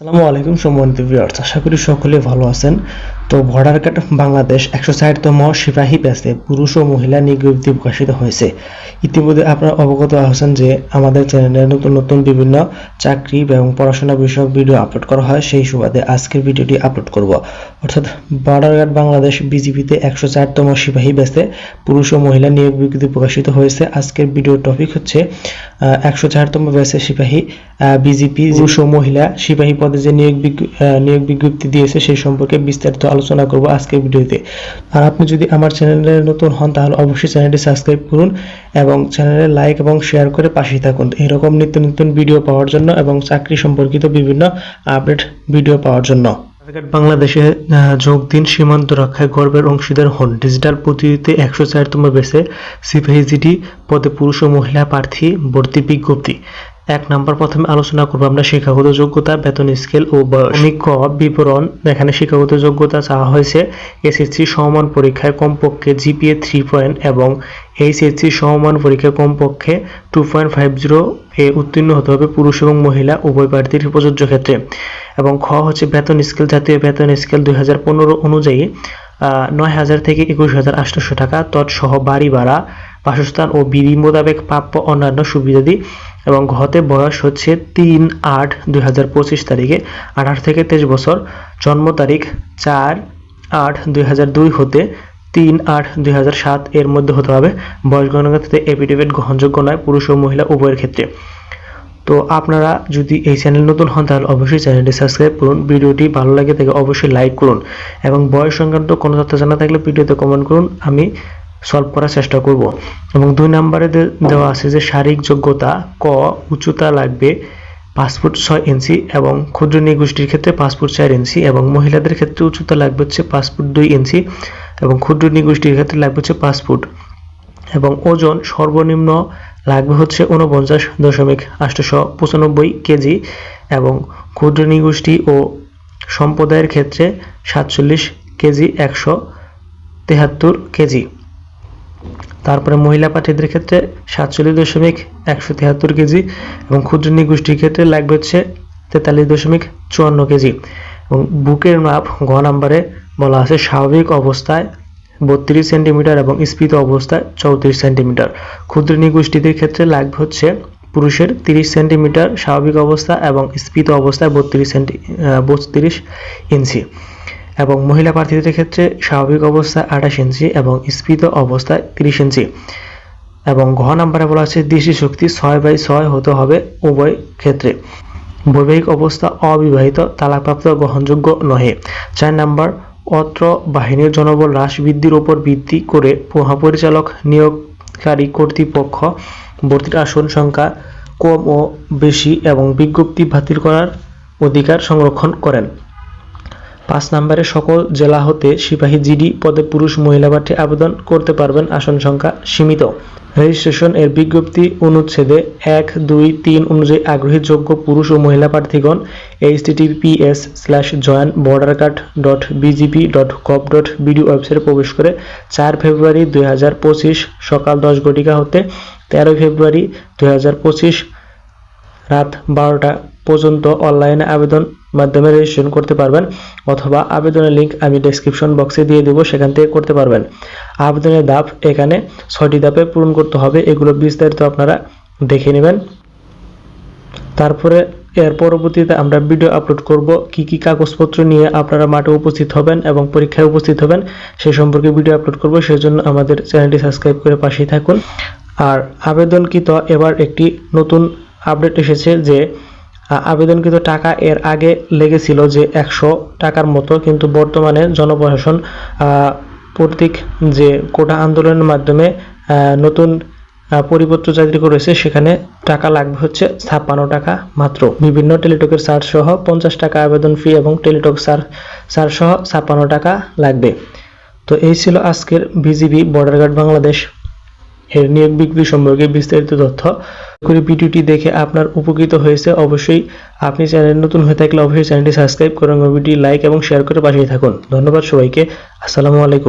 আসসালামু আলাইকুম সম্মানিত ভিউয়ার্স আশা করি সকলে ভালো আছেন। তো বর্ডার গার্ড বাংলাদেশ একশো ষাটতম সিপাহী ব্যাচে পুরুষ ও মহিলা নিয়োগ প্রকাশিত হয়েছে। ইতিমধ্যে আপনারা অবগত আছেন যে আমাদের চ্যানেলে নতুন নতুন বিভিন্ন চাকরি এবং পড়াশোনা বিষয়ক ভিডিও আপলোড করা হয়। সেই সুবাদে আজকের ভিডিওটি আপলোড করব। অর্থাৎ বর্ডার গার্ড বাংলাদেশ বিজিবিতে একশো চারতম সিপাহী ব্যাচে পুরুষ ও মহিলা নিয়োগ বিজ্ঞপ্তি প্রকাশিত হয়েছে। আজকের ভিডিওর টপিক হচ্ছে একশো চারতম ব্যাচের সিপাহী বিজিপি পুরুষ ও মহিলা সিপাহী পদে যে নিয়োগ নিয়োগ বিজ্ঞপ্তি দিয়েছে সেই সম্পর্কে বিস্তারিত আলোচনা করব আজকের ভিডিওতে। আর আপনি যদি আমার চ্যানেলে নতুন হন, তাহলে অবশ্যই চ্যানেলটি সাবস্ক্রাইব করুন এবং চ্যানেলে লাইক এবং শেয়ার করে পাশেই থাকুন। এরকম নিত্য নতুন ভিডিও পাওয়ার জন্য এবং চাকরি সম্পর্কিত বিভিন্ন আপডেট ভিডিও পাওয়ার জন্য। বাংলাদেশে আহ, যোগ দিন সীমান্ত রক্ষায় গর্বের অংশীদার হন। ডিজিটাল প্রতিযোগিতায় একশো চারতম বেসে সিপাহী জিডি পদে পুরুষ ও মহিলা প্রার্থী ভর্তি বিজ্ঞপ্তি। এক নাম্বার প্রথমে আলোচনা করব আমরা শিক্ষাগত যোগ্যতা, বেতন স্কেল ও বয়স। বিবরণ এখানে শিক্ষাগত যোগ্যতা চাওয়া হয়েছে এসএসসি সমমান পরীক্ষায় কমপক্ষে জিপিএ থ্রি পয়েন্ট এবং এইচএসসি সমমান পরীক্ষায় কমপক্ষে টু পয়েন্ট ফাইভ জিরো এ উত্তীর্ণ হতে হবে পুরুষ এবং মহিলা, উভয় প্রার্থীর প্রযোজ্য ক্ষেত্রে এবং খ হচ্ছে বেতন স্কেল, জাতীয় বেতন স্কেল দুই হাজার পনেরো অনুযায়ী নয় হাজার থেকে একুশ হাজার আটশোশো টাকা, তৎসহ বাড়ি ভাড়া, বাসস্থান ও বিধি মোতাবেক প্রাপ্য অন্যান্য সুবিধাদি এবং ঘতে বয়স হচ্ছে তিন আট দুই হাজার পঁচিশ তারিখে। আঠারো থেকে তেইশ বছর। জন্ম তারিখ চার আট দুই হতে তিন আট দুই হাজার সাত এর মধ্যে হতে হবে। বয়স গণনাতে এফিডেভিট গ্রহণযোগ্য নয়, পুরুষ ও মহিলা উভয়ের ক্ষেত্রে। তো আপনারা যদি এই চ্যানেল নতুন হন, তাহলে অবশ্যই চ্যানেলটি সাবস্ক্রাইব করুন। ভিডিওটি ভালো লাগে থাকে অবশ্যই লাইক করুন। এবং বয়স সংক্রান্ত কোনো তথ্য জানা থাকলে ভিডিওতে কমেন্ট করুন। আমি সলভ করার চেষ্টা করব। এবং দুই নম্বরে দেওয়া আছে যে শারীরিক যোগ্যতা ক, উচ্চতা লাগবে পাসপোর্ট ছয় ইঞ্চি এবং ক্ষুদ্র নিগোষ্ঠীর ক্ষেত্রে পাসপোর্ট চার ইঞ্চি এবং মহিলাদের ক্ষেত্রে উচ্চতা লাগবে হচ্ছে পাসপোর্ট দুই ইঞ্চি এবং ক্ষুদ্র নিগোষ্ঠীর ক্ষেত্রে লাগবে হচ্ছে পাসপোর্ট এবং ওজন সর্বনিম্ন লাগবে হচ্ছে উনপঞ্চাশ দশমিক আটশোশো পঁচানব্বই কেজি এবং ক্ষুদ্র নিগোষ্ঠী ও সম্প্রদায়ের ক্ষেত্রে সাতচল্লিশ কেজি একশো তেহাত্তর কেজি। তারপরে মহিলা প্রার্থীদের ক্ষেত্রে সাতচল্লিশ দশমিক একশো তিয়াত্তর কেজি এবং ক্ষুদ্র নিগোষ্ঠীর ক্ষেত্রে লাগবে হচ্ছে তেতাল্লিশ দশমিক চুয়ান্ন কেজি। এবং বুকের মাপ ঘ নাম্বারে বলা আছে, স্বাভাবিক অবস্থায় বত্রিশ সেন্টিমিটার এবং স্ফীত অবস্থায় চৌত্রিশ সেন্টিমিটার। ক্ষুদ্র নিগোষ্ঠীদের ক্ষেত্রে লাগবে হচ্ছে পুরুষের তিরিশ সেন্টিমিটার স্বাভাবিক অবস্থা এবং স্ফীত অবস্থায় বত্রিশ সেন্টি বত্রিশ ইঞ্চি। এবং মহিলা প্রার্থীদের ক্ষেত্রে স্বাভাবিক অবস্থায় আঠাশ ইঞ্চি এবং স্ফীত অবস্থায় তিরিশ ইঞ্চি। এবং ঘ নাম্বারে বলা আছে দৃষ্টি শক্তি ছয় বাই ছয় হতে হবে উভয় ক্ষেত্রে। বৈবাহিক অবস্থা অবিবাহিত, তালাকপ্রাপ্ত, গ্রহণযোগ্য নহে। চার নাম্বার, অত্র বাহিনীর জনবল হ্রাস বৃদ্ধির উপর ভিত্তি করে মহাপরিচালক নিয়োগকারী কর্তৃপক্ষ ভর্তির আসন সংখ্যা কম ও বেশি এবং বিজ্ঞপ্তি বাতিল করার অধিকার সংরক্ষণ করেন। পাঁচ নম্বরে সকল জেলা হতে সিপাহী জিডি পদে পুরুষ মহিলা প্রার্থী আবেদন করতে পারবেন আসন সংখ্যা সীমিত। রেজিস্ট্রেশন এর বিজ্ঞপ্তি অনুচ্ছেদে এক, দুই, তিন অনুযায়ী আগ্রহী যোগ্য পুরুষ ও মহিলা প্রার্থীগণ H TTPS slash join border guard dot BGB dot gov dot BD ওয়েবসাইটে প্রবেশ করে চার ফেব্রুয়ারি দুই হাজার পঁচিশ সকাল দশ ঘটিকা হতে তেরোই ফেব্রুয়ারি দুই হাজার পঁচিশ রাত বারোটা পর্যন্ত অনলাইনে আবেদন মাধ্যমে রেজিস্ট্রেশন করতে পারবেন অথবা আবেদনের লিংক আমি ডেসক্রিপশন বক্সে দিয়ে দেবো, সেখান থেকে করতে পারবেন। আবেদনের ধাপ এখানে ছয়টি ধাপে পূরণ করতে হবে, এগুলো বিস্তারিত আপনারা দেখে নেবেন। তারপরে এর পরবর্তীতে আমরা ভিডিও আপলোড করব, কি কি কাগজপত্র নিয়ে আপনারা মাঠে উপস্থিত হবেন এবং পরীক্ষায় উপস্থিত হবেন, সে সম্পর্কে ভিডিও আপলোড করব সেই জন্য আমাদের চ্যানেলটি সাবস্ক্রাইব করে পাশেই থাকুন। আর আবেদনকৃত এবার একটি নতুন আপডেট এসেছে যে আবেদনকৃত টাকা এর আগে লেগেছিল যে একশো টাকার মতো, কিন্তু বর্তমানে জনপ্রশাসন কর্তৃক যে কোটা আন্দোলনের মাধ্যমে নতুন পরিপত্র জারি করেছে, সেখানে টাকা লাগবে হচ্ছে ছাপ্পান্ন টাকা মাত্র। বিভিন্ন টেলিটকের চার্জ সহ পঞ্চাশ টাকা আবেদন ফি এবং টেলিটক চার্জ চার্জ সহ ছাপ্পান্ন টাকা লাগবে। তো এই ছিল আজকের বিজিবি বর্ডার গার্ড বাংলাদেশ। এর নিয়োগ বিক্রি সম্পর্কে বিস্তারিত তথ্য করে ভিডিওটি দেখে আপনার উপকৃত হয়েছে। অবশ্যই আপনি চ্যানেল নতুন হয়ে থাকলে অবশ্যই চ্যানেলটি সাবস্ক্রাইব করুন ভিডিওটি লাইক এবং শেয়ার করে পাশেই থাকুন। ধন্যবাদ সবাইকে। আসসালামু আলাইকুম।